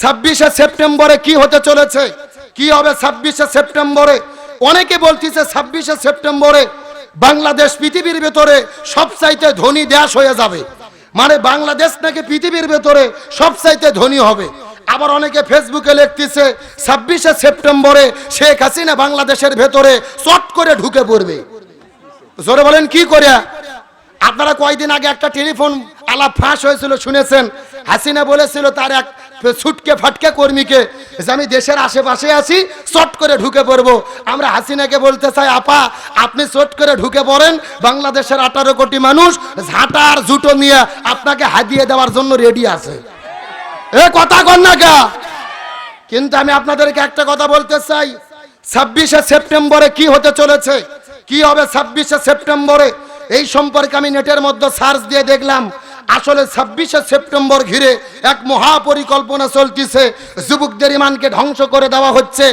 ছাব্বিশে সেপ্টেম্বরে কি হতে চলেছে? কি হবে ছাব্বিশে সেপ্টেম্বরে? অনেকে বলতেছে ছাব্বিশে সেপ্টেম্বরে বাংলাদেশ পৃথিবীর ভেতরে সবচাইতে ধনী দেশ হয়ে যাবে। মানে বাংলাদেশ নাকি পৃথিবীর ভেতরে সবচাইতে ধনী হবে। আবার অনেকে ফেসবুকে লিখতেছে, ছাব্বিশে সেপ্টেম্বরে শেখ হাসিনা বাংলাদেশের ভেতরে চট করে ঢুকে পড়বে। জোরে বলেন, কি করে আপনারা কয়দিন আগে একটা টেলিফোন আলাপ ফাঁস হয়েছিল, শুনেছেন? হাসিনা বলেছিল, তার এক ছুটকে ফাটকে কর্মীকে যে আমি দেশের আশেপাশে আছি, চট করে ঢুকে পড়ব। আমরা হাসিনাকে বলতে চাই, আপা, আপনি চট করে ঢুকে পড়েন, বাংলাদেশের আঠারো কোটি মানুষ ঝাঁটা আর জুটো নিয়ে আপনাকে হাদিয়ে দেওয়ার জন্য রেডি আছে। এ কথা কন না কা কিন্তু আমি আপনাদেরকে একটা কথা বলতে চাই, ছাব্বিশে সেপ্টেম্বরে কি হতে চলেছে? কি হবে ছাব্বিশে সেপ্টেম্বরে? এই সম্পর্কে আমি নেটের মধ্যে সার্চ দিয়ে দেখলাম আসলে ছাব্বিশে সেপ্টেম্বর ঘিরে এক মহাপরিকল্পনা চলতিছে। যুবকদের ইমানকে ধ্বংস করে দেওয়া হচ্ছে।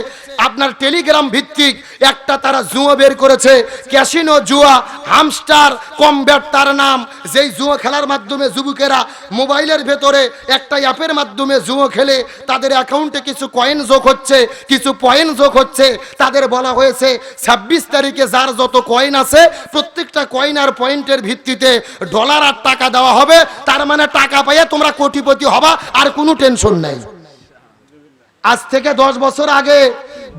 আপনার টেলিগ্রাম ভিত্তিক একটা তারা জুয়ো বের করেছে। ক্যাসিনো জুয়া, হামস্টার, কমব্যাট তার নাম। যেই জুয়ো খেলার মাধ্যমে যুবকেরা মোবাইলের ভেতরে একটা অ্যাপের মাধ্যমে জুয়ো খেলে, তাদের অ্যাকাউন্টে কিছু কয়েন যোগ হচ্ছে, কিছু পয়েন্ট যোগ হচ্ছে। তাদের বলা হয়েছে, ছাব্বিশ তারিখে যার যত কয়েন আছে, প্রত্যেকটা কয়েন আর পয়েন্টের ভিত্তিতে ডলার আর টাকা দেওয়া হবে। তার মানে টাকা পাইয়ে তোমরা কোটিপতি হবা, আর কোনো টেনশন নাই। আজ থেকে দশ বছর আগে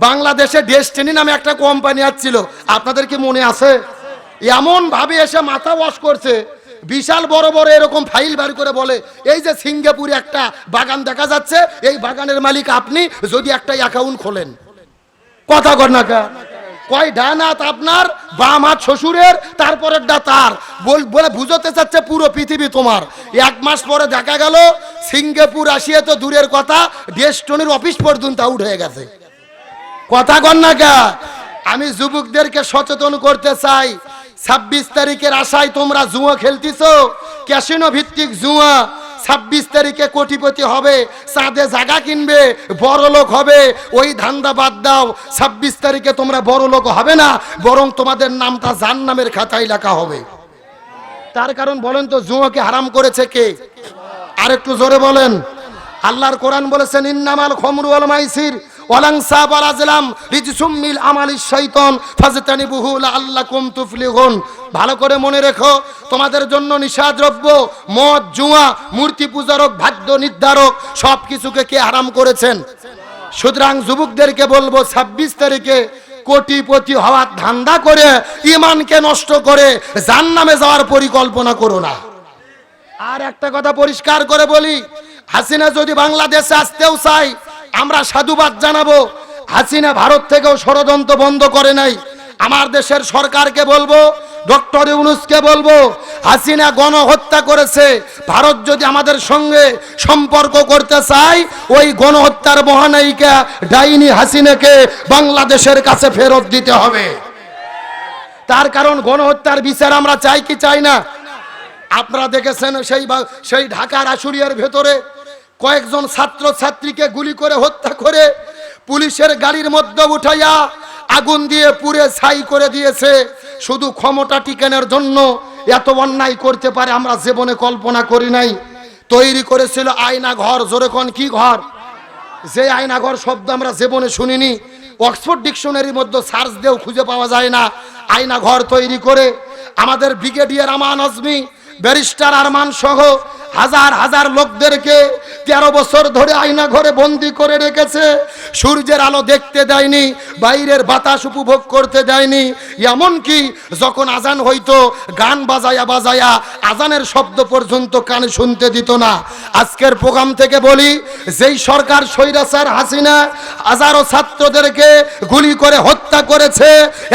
বাংলাদেশে ডেস্টিনি নামে একটা কোম্পানি আসছিল। আপনাদের কি মনে আছে? এমন ভাবে এসে মাথা ওয়াশ করছে। বিশাল বড় বড় এরকম ফাইল বার করে বলে, এই যে সিঙ্গাপুরে একটা বাগান দেখা যাচ্ছে, এই বাগানের মালিক আপনি, যদি একটা অ্যাকাউন্ট খোলেন। কথা কর না কয় ডান হাত আপনার, বাম হাত শ্বশুরের, তারপরের ডা তার। বল- বুঝতে চাচ্ছে পুরো পৃথিবী তোমার। এক মাস পরে দেখা গেল, সিঙ্গাপুর আসিয়ে তো দূরের কথা, ডেস্টনের অফিস পর্যন্ত আউট হয়ে গেছে। কথা কন না কা? আমি যুবকদেরকে সচেতন করতে চাই। ছাব্বিশ তারিখের আশায় তোমরা জুয়া খেলতিছো? ক্যাসিনো ভিত্তিক জুয়া। ছাব্বিশ তারিখে কোটিপতি হবে চাঁদে জাগা কিনবে, বড় লোক হবে, ওই ধান্দা বাদ দাও। ছাব্বিশ তারিখে তোমরা বড় লোক হবে না, বরং তোমাদের নামটা জান নামের খাতায় লেখা হবে। তার কারণ বলেন তো জুয়াকে হারাম করেছে কে? আর একটু জোরে বলেন। আল্লাহর কোরআন বলেছেন, ইন্নামাল খমরু আল মাইসির। ওয়ালাংসা বালাজলাম রিজসুম মিল আমালিশ শাইতান ফাজতানিবুহু লাআল্লাকুম তুফলিহুন। ভালো করে মনে রেখো, তোমাদের জন্য নিশাদ্রব্য মদ, জুয়া, মূর্তি পূজারক, ভাগ্য নির্ধারক সব কিছুকে কে হারাম করেছেন? সুতরাং যুবকদেরকে বলব, ছাব্বিশ তারিখে কোটিপতি হওয়ার ধান্দা করে ইমানকে নষ্ট করে জান্নামে যাওয়ার পরিকল্পনা করো না। আর একটা কথা পরিষ্কার করে বলি, হাসিনা যদি বাংলাদেশে আসতেও চাই আমরা সাধুবাদ জানাব। হাসিনা ভারত থেকেও ষড়যন্ত্র বন্ধ করে নাই। আমার দেশের সরকারকে বলব, ডক্টর ইউনুসকে বলব, হাসিনা গণহত্যা করেছে। ভারত যদি আমাদের সঙ্গে সম্পর্ক করতে চায়, ওই গণহত্যার মহানায়িকা ডাইনি হাসিনাকে বাংলাদেশের কাছে ফেরত দিতে হবে। তার কারণ গণহত্যার বিচার আমরা চাই কি চাই না? আপনারা দেখেছেন সেই সেই ঢাকার আশুরিয়ার ভেতরে কয়েকজন ছাত্র ছাত্রীকে গুলি করে হত্যা করে পুলিশের গাড়ির মধ্যে উঠাইয়া আগুন দিয়ে পুড়ে ছাই করে দিয়েছে। শুধু ক্ষমতা টিকানোর জন্য এত অন্যায় করতে পারে আমরা জীবনে কল্পনা করি নাই। তৈরি করেছিল আয়না ঘর জোরে কোন কি ঘর? যে আয়নাঘর শব্দ আমরা জীবনে শুনিনি, অক্সফোর্ড ডিকশনারির মধ্যে সার্চ দিয়েও খুঁজে পাওয়া যায় না। আয়নাঘর তৈরি করে আমাদের ব্রিগেডিয়ার আমান আজমি, ব্যারিস্টার আরমান সহ হাজার হাজার লোকদেরকে তেরো বছর ধরে আয়না ঘরে বন্দি করে রেখেছে। সূর্যের আলো দেখতে দেয়নি, বাইরের বাতাস উপভোগ করতে দেয়নি। এমনকি যখন আজান হইতো, গান বাজায়া বাজায়া আজানের শব্দ পর্যন্ত কানে শুনতে দিত না। আজকের প্রোগ্রাম থেকে বলি, যেই সরকার স্বৈরাচার হাসিনা হাজারো ছাত্রদেরকে গুলি করে হত্যা করেছে,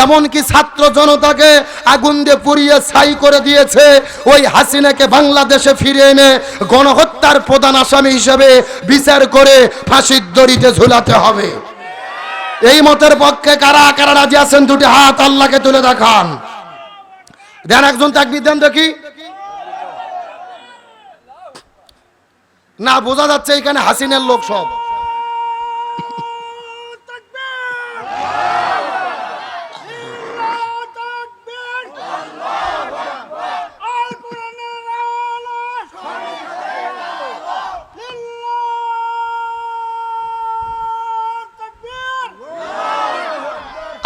এমনকি ছাত্র জনতাকে আগুন দিয়ে পুড়িয়ে ছাই করে দিয়েছে, ওই হাসিনাকে বাংলাদেশে ফিরে এনে গণহত্যার প্রধান আসামি হিসেবে বিচার করে ফাঁসির দড়িতে ঝুলাতে হবে। এই মতের পক্ষে কারা কারা রাজি আছেন? দুটি হাত আল্লাহকে তুলে দেখান। দেন একজন তাক বিদ্যান দেখি। না, বোঝা যাচ্ছে এখানে হাসিনের লোক সব।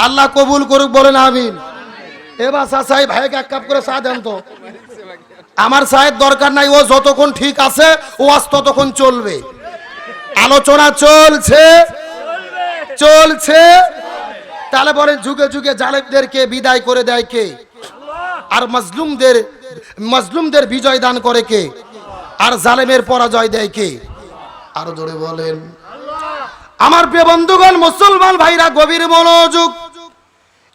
আল্লাহ কবুল করুক, বলেন আমিন। এবার চাচাই ভাইকে এক কাপ করে চা দেন তো। আমার সাহেব দরকার নাই, ও যতক্ষণ ঠিক আছে, ও আজ ততক্ষণ চলবে। আলোচনা চলছে। চলছে। তাহলে বলেন, যুগে যুগে জালেবদেরকে বিদায় করে দেয় কে? আর মজলুমদের মজলুমদের বিজয় দান করে কে? আর জালেমের পরাজয় দেয় কে? আরও জোরে বলেন। আমার প্রিয় বন্ধুগণ, মুসলমান ভাইরা, গভীর মনোযোগ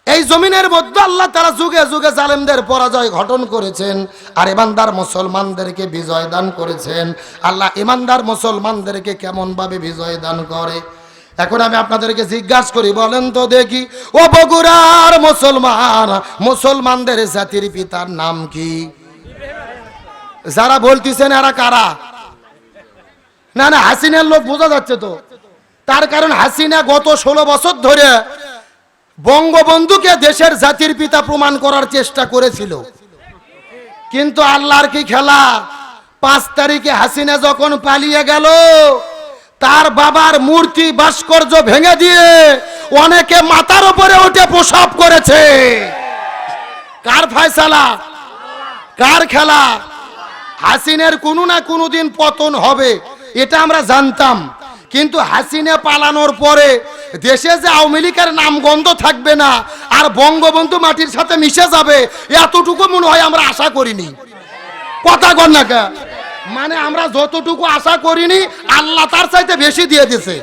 এই জমিনের মধ্যে আল্লাহ তারা যুগে যুগে জালেমদের পরাজয় ঘটন করেছেন আর ইমানদার মুসলমানদেরকে বিজয় দান করেছেন। আল্লাহ ইমানদার মুসলমানদেরকে কেমন ভাবে বিজয় দান করে? এখন আমি আপনাদেরকে জিজ্ঞাসা করি, বলেন তো দেখি ও বগুড়ার মুসলমান, মুসলমানদের জাতির পিতার নাম কি? যারা বলতেছেন এরা কারা? না না, হাসিনার লোক বোঝা যাচ্ছে তো। তার কারণ হাসিনা গত ষোলো বছর ধরে বঙ্গবন্ধুকে দেশের জাতির পিতা প্রমাণ করার চেষ্টা করেছিল। কিন্তু আল্লাহর কি খেলা? পাঁচ তারিখে হাসিনা যখন পালিয়ে গেল, তার বাবার মূর্তি ভাস্কর্য ভেঙে দিয়ে অনেকে মাথার উপরে উঠে প্রসাব করেছে। কার ফয়সালা? কার খেলা? হাসিনের কোনো না কোনো দিন পতন হবে, এটা আমরা জানতাম। কিন্তু হাসিনে পালানোর পরে দেশে যে আওয়ামী লীগের নাম গন্ধ থাকবে না আর বঙ্গবন্ধু মাটির সাথে মিশে যাবে, এতটুকু মনে হয় আমরা আশা করিনি। কথা কর না মানে আমরা যতটুকু আশা করিনি, আল্লাহ তার চাইতে বেশি দিয়ে দিছে।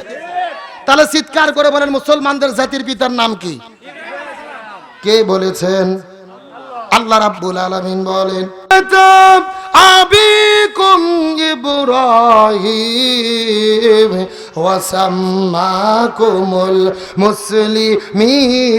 তাহলে চিৎকার করে বলেন, মুসলমানদের জাতির পিতার নাম কি? কে বলেছেন? আল্লাহ রাব্বুল আলামিন বলেন আবিকুম ইব্রাহিম। ওয়াসাম্মাকুমুল মুসলিমিন।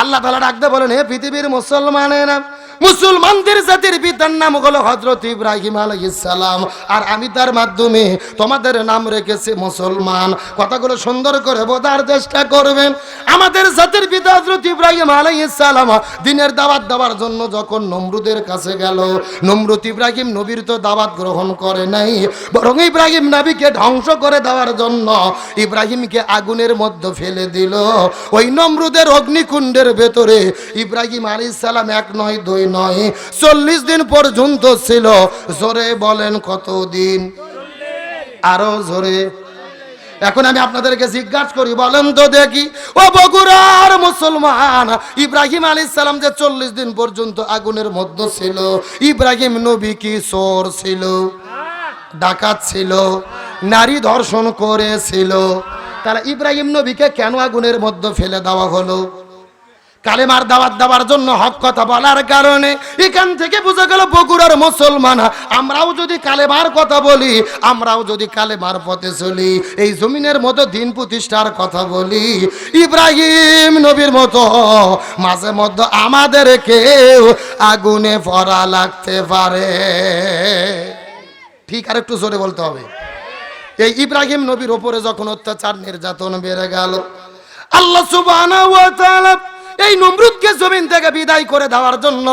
আল্লাহ তালা ডাকতে বলেন হে পৃথিবীর মুসলমানেরা মুসলমানদের জাতির পিতার নাম হলো হজরত ইব্রাহিম সালাম। আর আমি তার মাধ্যমে তোমাদের নাম রেখেছি মুসলমান। কথাগুলো সুন্দর করে বোঝার চেষ্টা করবেন। আমাদের জাতির পিতা হজরত ইব্রাহিম সালাম দিনের দাওয়াত দেওয়ার জন্য যখন নমরুদের কাছে গেল, নমরুদ ইব্রাহিম নবীর তো দাওয়াত গ্রহণ করে নাই, বরং ইব্রাহিম নবীকে ধ্বংস করে দেওয়ার জন্য ইব্রাহিমকে আগুনের মধ্যে ফেলে দিল। ওই নমরুদের অগ্নিকুণ্ডের ভেতরে ইব্রাহিম আলী এক নয় দুই নয়, চল্লিশ দিন পর্যন্ত ছিল। জোরে বলেন কতদিন? আরও জোরে। এখন আমি আপনাদেরকে জিজ্ঞাসা করি, বলেন তো দেখি। ও বগুড়ার মুসলমান, ইব্রাহিম আলী সালাম যে চল্লিশ দিন পর্যন্ত আগুনের মধ্যে ছিল, ইব্রাহিম নবী কি চোর ছিল? ডাকাত ছিল? নারী ধর্ষণ করেছিল? তাহলে ইব্রাহিম নবীকে কেন আগুনের মধ্যে ফেলে দেওয়া হলো? কালেমার দাওয়াত দেওয়ার জন্য হক কথা বলার কারণে এখান থেকে বোঝা গেল বগুড়ার মুসলমান। আমরাও যদি কালেমার কথা বলি, আমরাও যদি কালেমার পথে চলি, এই জমিনের মতো দিন প্রতিষ্ঠার কথা বলি। ইব্রাহিম নবীর মতো, মাঝে মধ্যে আমাদের কেউ আগুনে ভরা লাগতে পারে। ঠিক আর একটু জোরে বলতে হবে। এই ইব্রাহিম নবীর ওপরে যখন অত্যাচার, নির্যাতন বেড়ে গেল, আল্লাহ সুবহানাহু ওয়া তাআলা এই নমরুদকে জমিন থেকে বিদায় করে দেওয়ার জন্য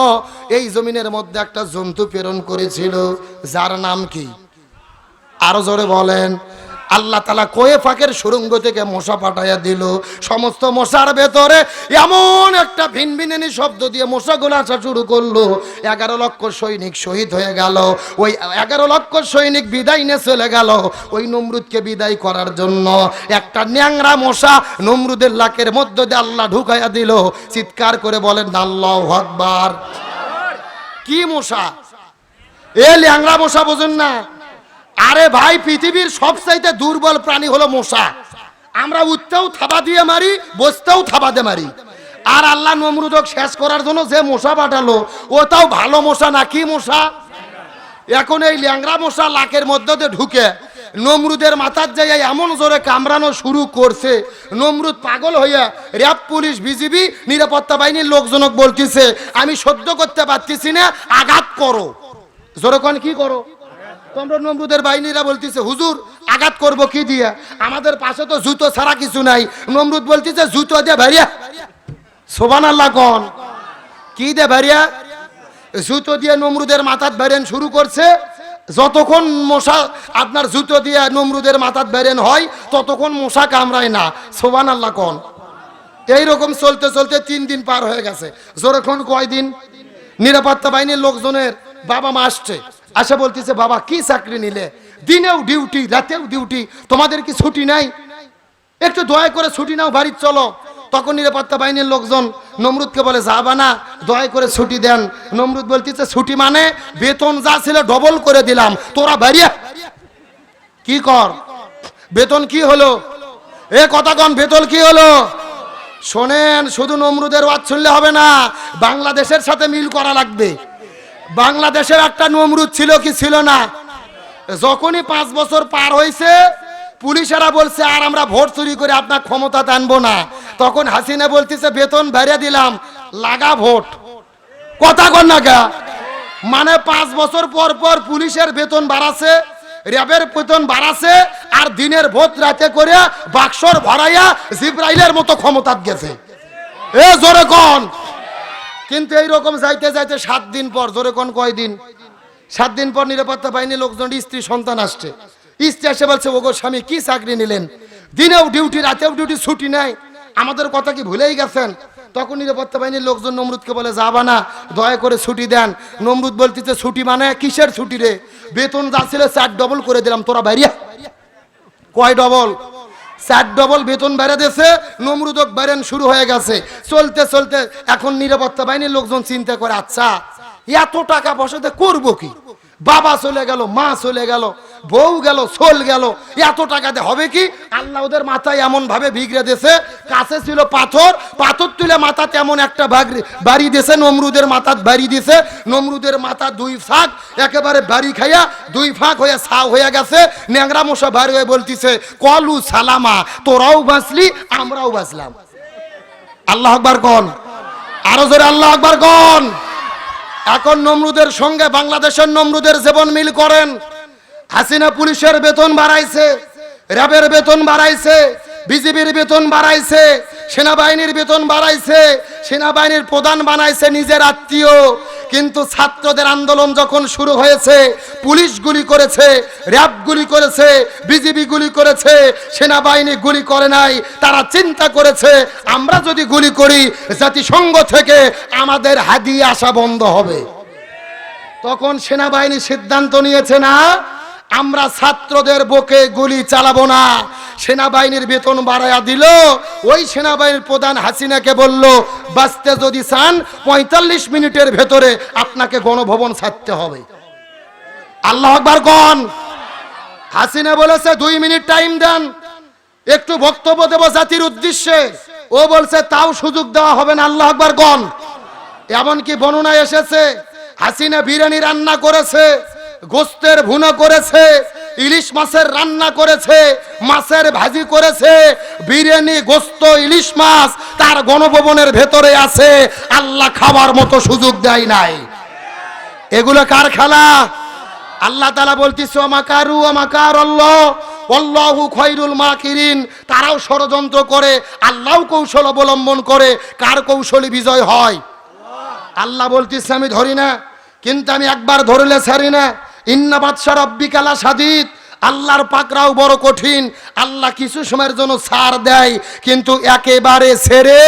এই জমিনের মধ্যে একটা জন্তু প্রেরণ করেছিল, যার নাম কি? আরও জোরে বলেন। আল্লাহ তালা কোয়ে ফাঁকের সুরঙ্গ থেকে মশা পাঠাইয়া দিল। সমস্ত মশার ভেতরে এমন একটা ভিন ভিনভিনানি শব্দ দিয়ে মশাগুলো আসা শুরু করল। এগারো লক্ষ সৈনিক শহীদ হয়ে গেল। ওই এগারো লক্ষ সৈনিক বিদায় নিয়ে চলে গেল। ওই নমরুদকে বিদায় করার জন্য একটা ন্যাংরা মশা নমরুদের লাকের মধ্য দিয়ে আল্লাহ ঢুকাইয়া দিল। চিৎকার করে বলেন, আল্লাহ কি মশা? এ ল্যাংরা মশা বোঝেন না। আরে ভাই, পৃথিবীর সবচাইতে দুর্বল প্রাণী হলো মশা। আমরা উঠতেও থাবা দিয়ে মারি, বসতেও থাবা দিয়ে মারি। আর আল্লাহ নমরুদক শেষ করার জন্য যে মশা পাঠালো, ওটাও ভালো মশা না কি মশা? এখন এই ল্যাংরা মশা লাকের মধ্যে দিয়ে ঢুকে, নমরুদের মাথার জায়গায় এমন জোরে কামড়ানো শুরু করছে, নমরুদ পাগল হইয়া র্যাব পুলিশ, বিজিবি, নিরাপত্তা বাহিনীর লোকজনক বলতেছে, আমি সহ্য করতে পারতেছি না, আঘাত করো। জোরে কি করো? তোমরা নমরুদের বাহিনীরা বলতেছে, হুজুর, আঘাত করব কি দিয়ে? আমাদের পাশে তো জুতো ছাড়া কিছু নাই। নমরুদ বলতেছে, জুতো দিয়ে ভারিয়া সোবান আল্লাহ কন। কি দে ভারিয়া জুতো দিয়ে নমরুদের মাথাত বেরেন শুরু করছে। যতক্ষণ মশা আপনার জুতো দিয়ে নমরুদের মাথাত বেরেন হয়, ততক্ষণ মশা কামড়ায় না। সোবান আল্লাহ কন। এইরকম চলতে চলতে তিন দিন পার হয়ে গেছে। যখন কয়দিন? নিরাপত্তা বাহিনীর লোকজনের বাবা মা আসছে। আসে বলতেছে, বাবা, কি চাকরি নিলে? দিনেও ডিউটি রাতেও ডিউটি তোমাদের কি ছুটি নাই? একটু দয়া করে ছুটি নাও, বাড়ির চলো। তখন নিরাপত্তা বাহিনীর লোকজন নমরুদকে বলে, যাবা না, দয়া করে ছুটি দেন। নমরুদ বলতেছে, ছুটি মানে বেতন যা ছিল ডবল করে দিলাম, তোরা বাড়িয়া কি কর? বেতন কি হলো? এ কথা কন বেতন কি হলো? শোনেন, শুধু নমরুদের ওয়াজ শুনলে হবে না, বাংলাদেশের সাথে মিল করা লাগবে। বাংলাদেশের একটা নমরুদ ছিল কি ছিল না? যখনই পাঁচ বছর পার হয়েছে পুলিশেরা বলছে, আর আমরা ভোট চুরি করে আপনার ক্ষমতা টানবো না। তখন হাসিনা বলতেছে, বেতন বেড়ে দিলাম, লাগা ভোট। কথা কন না গা মানে পাঁচ বছর পর পর পুলিশের বেতন বাড়াছে র্যাবের বেতন বাড়াছে আর দিনের ভোট রাতে করে বাক্সর ভরাইয়া জিব্রাইলের মতো ক্ষমতা গেছে। এ জোরে কন। কিন্তু এইরকম যাইতে যাইতে সাত দিন পর, জোরে কোন কয়দিন সাত দিন পর নিরাপত্তা বাহিনী লোকজন, স্ত্রী, সন্তান আসছে। স্ত্রী এসে বলছে, ওগো স্বামী, কি চাকরি নিলেন? দিনেও ডিউটি রাতেও ডিউটি ছুটি নাই। আমাদের কথা কি ভুলেই গেছেন? তখন নিরাপত্তা বাহিনীর লোকজন নমরুদকে বলে, যাবা না, দয়া করে ছুটি দেন। নমরুদ বলতেছে, ছুটি মানে কিসের ছুটি রে? বেতন যা ছিল চার ডবল করে দিলাম, তোরা বাইরিয়া কয় ডবল চার ডবল বেতন বেড়ে দিয়েছে নমরুদক বেরেন শুরু হয়ে গেছে। চলতে চলতে এখন নিরাপত্তা বাহিনীর লোকজন চিন্তা করে আচ্ছা এত টাকা পয়সাতে করব কি? বাবা চলে গেল, মা চলে গেল বউ গেল সোল গেল, এত টাকাতে হবে কি? আল্লাহ ওদের মাথায় এমন ভাবে বিগড়ে দিয়েছে, কাছে ছিল পাথর পাথর তুলে মাথা তেমন একটা বাড়ি দিয়েছে, নমরুদের মাথাত বাড়ি দিয়েছে, নমরুদের মাথা দুই ফাঁক, একেবারে বাড়ি খাইয়া দুই ফাঁক হয়ে সাও হয়ে গেছে, ন্যাংরা মশা বাড়ি হয়ে বলতিছে, কলু সালামা, তোরাও বাঁচলি, আমরাও বাঁচলাম। আল্লাহ আকবার কন। আরও জোরে আল্লাহ আকবার কন। এখন নমরুদের সঙ্গে বাংলাদেশের নমরুদের জীবন মিল করেন। হাসিনা পুলিশের বেতন বাড়াইছে, র্যাবের বেতন বাড়াইছে বিজেপির বেতন বাড়াইছে, সেনাবাহিনীর বেতন বাড়াইছে, সেনাবাহিনীর প্রধান বানাইছে নিজের আত্মীয়। কিন্তু ছাত্রদের আন্দোলন যখন শুরু হয়েছে, পুলিশ গুলি করেছে, র্যাব গুলি করেছে বিজেপি গুলি করেছে, সেনাবাহিনী গুলি করে নাই, তারা চিন্তা করেছে, আমরা যদি গুলি করি, জাতিসংঘ থেকে আমাদের হাদিয়ে আসা বন্ধ হবে। তখন সেনাবাহিনী সিদ্ধান্ত নিয়েছে না আমরা ছাত্রদের বুকে গুলি চালাবো না। সেনাবাহিনীর বেতন বাড়ায়া দিল। ওই সেনাবাহিনীর প্রধান হাসিনাকে বলল, বাঁচতে যদি চান, পঁয়তাল্লিশ মিনিটের ভেতরে আপনাকে গণভবন ছাড়তে হবে। আল্লাহ আকবার কন। হাসিনা বলেছে, দুই মিনিট টাইম দেন। একটু বক্তব্য দেব জাতির উদ্দেশ্যে। ও বলছে, তাও সুযোগ দেওয়া হবে না। আল্লাহ আকবার কন। এমনকি বর্ণনায় এসেছে। হাসিনা বিরিয়ানি রান্না করেছে। গোস্তের ভুনা করেছে, ইলিশ মাছের রান্না করেছে, মাছের ভাজি করেছে, বিরিয়ানি, গোস্ত, ইলিশ মাছ তার গণভবনের ভেতরে আছে, আল্লাহ খাবার মতো সুযোগ দেয় নাই। এগুলো কার খেলা? আল্লাহ তালা বলতেছে আমাকারু আমাকার আল্লাহ অল্লাহু খৈরুল মাকিরিন। তারাও ষড়যন্ত্র করে আল্লাহ কৌশল অবলম্বন করে, কার কৌশলী বিজয় হয়? আল্লাহ বলতেছে, আমি ধরি না, কিন্তু আমি একবার ধরলে ছাড়ি না। ইন্না বাদশা রব্বি কালা সাদিদ আল্লাহর পাকরাও বড় কঠিন। আল্লাহ কিছু সময়ের জন্য ছাড় দেয়, কিন্তু একেবারে ছেড়ে